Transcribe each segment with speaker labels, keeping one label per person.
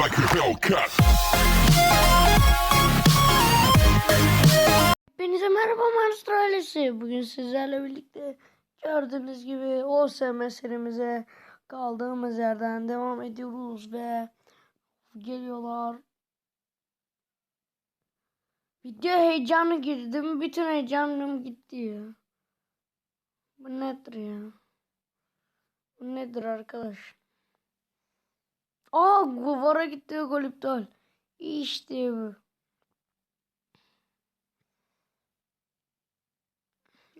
Speaker 1: like a Hellcat.
Speaker 2: Hepinize merhaba Monster ailesi. Bugün sizlerle birlikte gördüğünüz gibi OSM serimize kaldığımız yerden devam ediyoruz ve geliyorlar. Video heyecanlı girdim. Bütün heyecanım gitti ya. Bu nedir ya? Bu nedir arkadaş? Aa Guvara gitti gol iptal. İşte bu.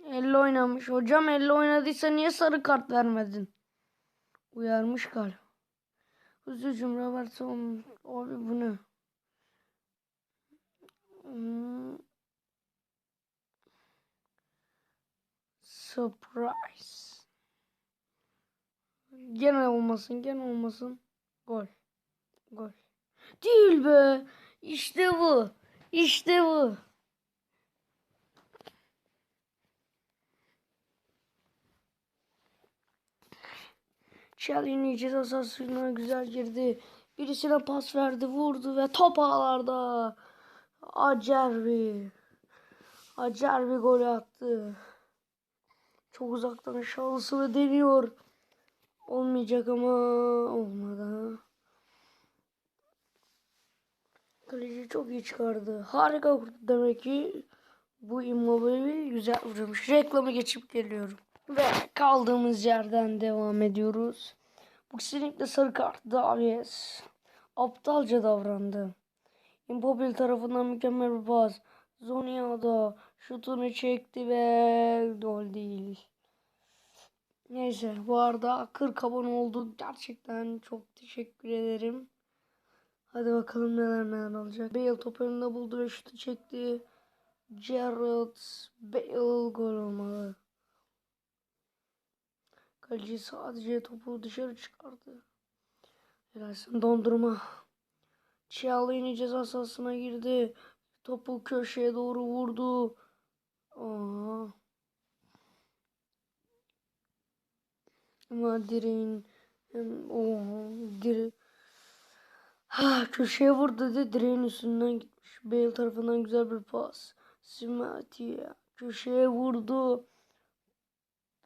Speaker 2: Elle oynamış. Hocam elle oynadıysa niye sarı kart vermedin? Uyarmış galiba. Hızlıcım Robertson. Abi bu ne? Hmm. Surprise. Gene olmasın, gene olmasın. Gol. Gol. Değil be. İşte bu. İşte bu. Şalini ceza güzel girdi. Birisine pas verdi, vurdu ve top ağlarda. Acerbi. Acerbi gol attı. Çok uzaktan şansı ve deniyor. Olmayacak ama olmadı. Kaleci çok iyi çıkardı. Harika kurdu demek ki. Bu immobili güzel vurmuş. Reklamı geçip geliyorum. Ve kaldığımız yerden devam ediyoruz. Bu kesinlikle sarı kart. Davies. Aptalca davrandı. Immobile tarafından mükemmel bir pas. Zonia'da şutunu çekti ve gol değil. Neyse bu arada 40 abone oldu. Gerçekten çok teşekkür ederim. Hadi bakalım neler neler olacak. Bale top önünde buldu ve şutu çekti. Gerrard Bale gol olmalı. Kaleci sadece topu dışarı çıkardı. Helalsin dondurma. Cialini ceza sahasına girdi. Topu köşeye doğru vurdu. Aa. Ama direğin o dire ha, köşeye vurdu dedi direğin üstünden gitmiş. Bale tarafından güzel bir pas. Simatia köşeye vurdu.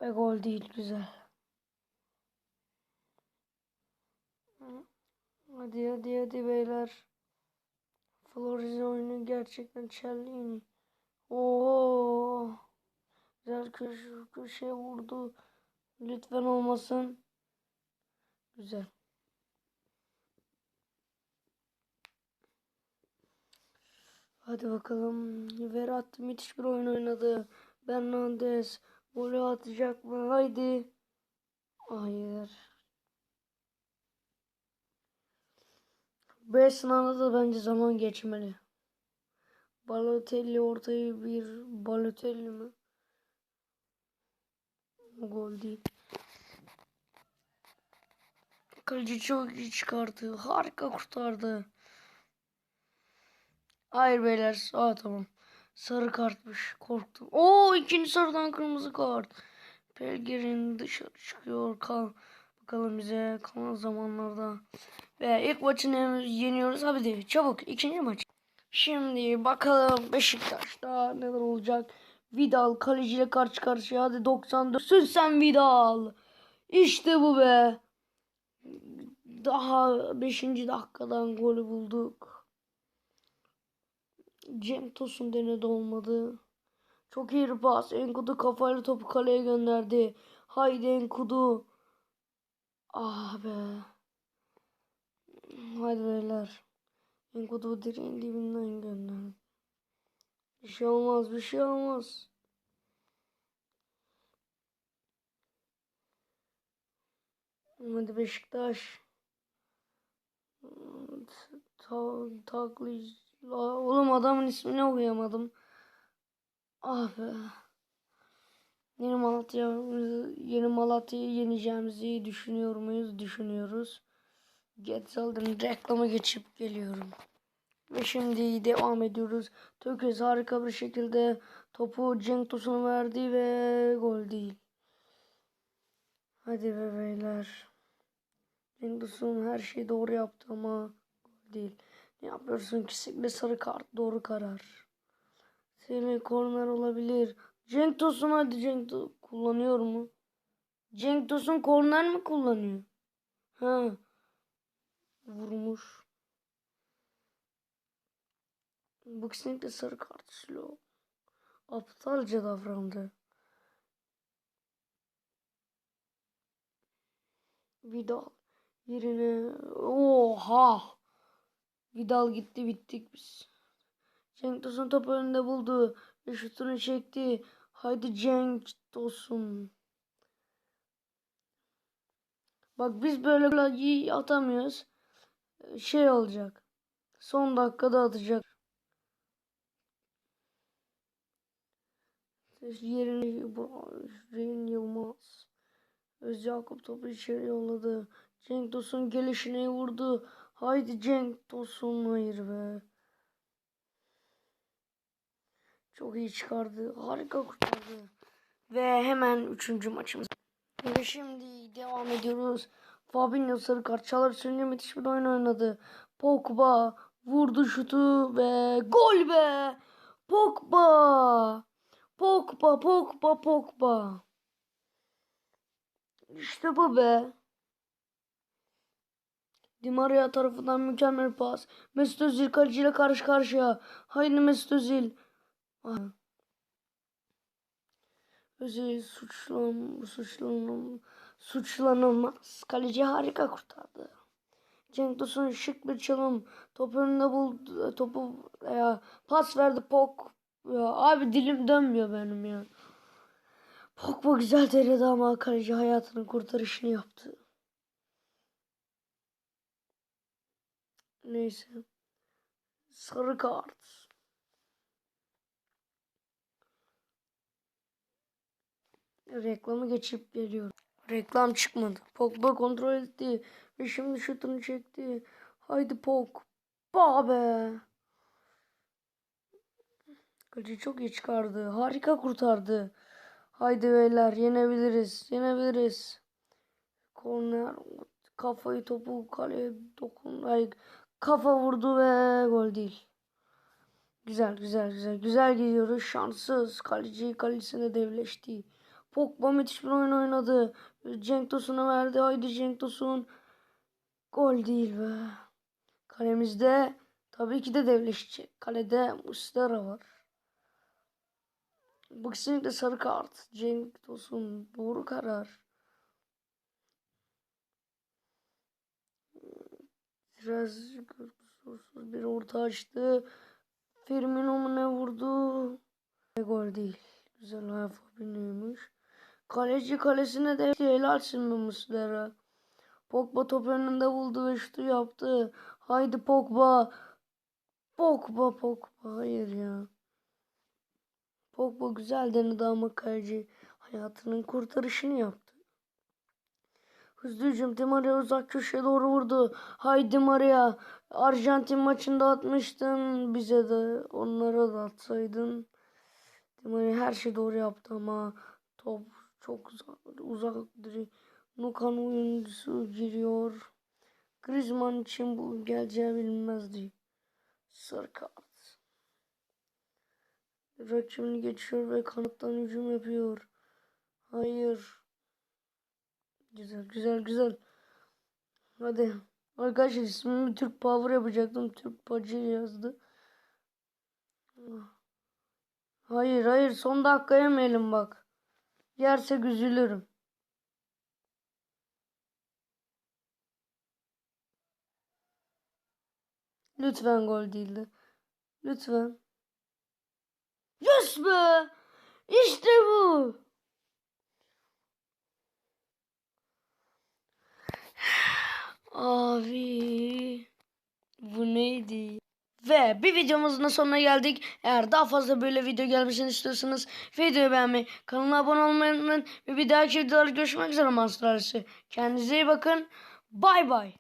Speaker 2: Ve gol değil güzel. Hadi hadi hadi beyler. Flores oyunu gerçekten Cellini. Oo. Güzel köşe, köşeye vurdu. Lütfen olmasın. Güzel. Hadi bakalım. Verat müthiş bir oyun oynadı. Bernardes golü atacak mı? Haydi. Hayır. Bu esnada da bence zaman geçmeli. Balotelli ortayı bir Balotelli mi? Gol değil. Kaleci çok iyi çıkardı. Harika kurtardı. Hayır beyler. Aa tamam. Sarı kartmış. Korktum. Oo ikinci sarıdan kırmızı kart. Pelgrin dışarı çıkıyor. Kal bakalım bize kalan zamanlarda. Ve ilk maçını yeniyoruz. Hadi çabuk ikinci maç. Şimdi bakalım Beşiktaş'ta neler olacak. Vidal kaleciyle karşı karşıya. Hadi 94. Sür sen Vidal. İşte bu be. Daha 5. dakikadan golü bulduk. Cem Tosun denedi olmadı. Çok iyi pas. Enkudu kafayla topu kaleye gönderdi. Haydi Enkudu. Ah be. Hadi beyler. Enkudu direğin dibinden gönderdi. Bir şey olmaz, bir şey olmaz. Hadi Beşiktaş. Ta Oğlum adamın ismini okuyamadım. Ah be. Yeni Malatya yeni Malatya'yı yeneceğimizi düşünüyor muyuz? Düşünüyoruz. Getzel'den reklama geçip geliyorum. Ve şimdi devam ediyoruz. Tökez harika bir şekilde topu Cenk Tosun'a verdi ve gol değil. Hadi be beyler. Cenk Tosun her şeyi doğru yaptı ama değil. Ne yapıyorsun? Kesinlikle sarı kart. Doğru karar. Seni korner olabilir. Cenk Tosun hadi Cenk To- kullanıyor mu? Cenk Tosun korner mi kullanıyor? Ha. Vurmuş. Bu kesinlikle sarı kart Silo. Aptalca davrandı. Vidal yerine oha Vidal gitti bittik biz. Cenk Tosun topu önünde buldu ve şutunu çekti. Haydi Cenk Tosun. Bak biz böyle golü atamıyoruz. Şey olacak. Son dakikada atacak. Yerini Ren Yılmaz. Öz Yakup topu içeri yolladı. Cenk Tosun gelişine vurdu. Haydi Cenk Tosun hayır be. Çok iyi çıkardı. Harika kurtardı. Ve hemen üçüncü maçımız. Ve şimdi devam ediyoruz. Fabinho sarı kart çalar sürünce müthiş bir oyun oynadı. Pogba vurdu şutu ve gol be. Pogba. Pogba, Pogba, Pogba. İşte bu be. Di Maria tarafından mükemmel pas. Mesut Özil kaleciyle karşı karşıya. Haydi Mesut Özil. Ah. Özil suçlan, suçlanım, suçlanılmaz. Kaleci harika kurtardı. Cenk Tosun şık bir çalım. Top önünde buldu. Topu ya, pas verdi Pog. Ya, abi dilim dönmüyor benim ya. Pogba güzel denedi ama kaleci hayatının kurtarışını yaptı. Neyse. Sarı kart. Reklamı geçip geliyorum. Reklam çıkmadı. Pogba kontrol etti. Ve şimdi şutunu çekti. Haydi Pogba be. Kaleci çok iyi çıkardı. Harika kurtardı. Haydi beyler yenebiliriz. Yenebiliriz. Korner kafayı topu kaleye dokun. Ay, kafa vurdu ve gol değil. Güzel güzel güzel. Güzel gidiyoruz. Şanssız. Kaleci kalesine devleşti. Pogba müthiş bir oyun oynadı. Cenk Tosun'a verdi. Haydi Cenk Tosun. Gol değil be. Kalemizde tabii ki de devleşecek. Kalede Mustara var. Bu kesinlikle sarı kart. Cenk Tosun doğru karar. Biraz kusursuz bir orta açtı. Firmino mu ne vurdu? Ve gol değil. Güzel hayal Fabinho'ymuş. Kaleci kalesine de helalsin mi? Pogba top önünde buldu ve şutu yaptı. Haydi Pogba. Pogba Pogba. Hayır ya. Pogba güzel denedi ama kaleci hayatının kurtarışını yaptı. Hızlı hücum Di Maria uzak köşeye doğru vurdu. Haydi Maria. Arjantin maçında atmıştın. Bize de onlara da atsaydın. Maria her şeyi doğru yaptı ama top çok uzak. Nukan oyuncusu giriyor. Griezmann için bu geleceği bilinmezdi. Sarı kart. Rakibini geçiyor ve kanattan hücum yapıyor. Hayır. Güzel güzel güzel. Hadi. Arkadaşlar ismimi Türk Power yapacaktım. Türk Pacı yazdı. Hayır hayır son dakika yemeyelim bak. Yersek üzülürüm. Lütfen gol değildi. Lütfen. Yes be! İşte bu. Abi bu neydi? Ve bir videomuzun sonuna geldik. Eğer daha fazla böyle video gelmesini istiyorsanız videoyu beğenmeyi, kanala abone olmayı unutmayın. Ve bir dahaki videolarda görüşmek üzere Ailesi. Kendinize iyi bakın. Bay bay.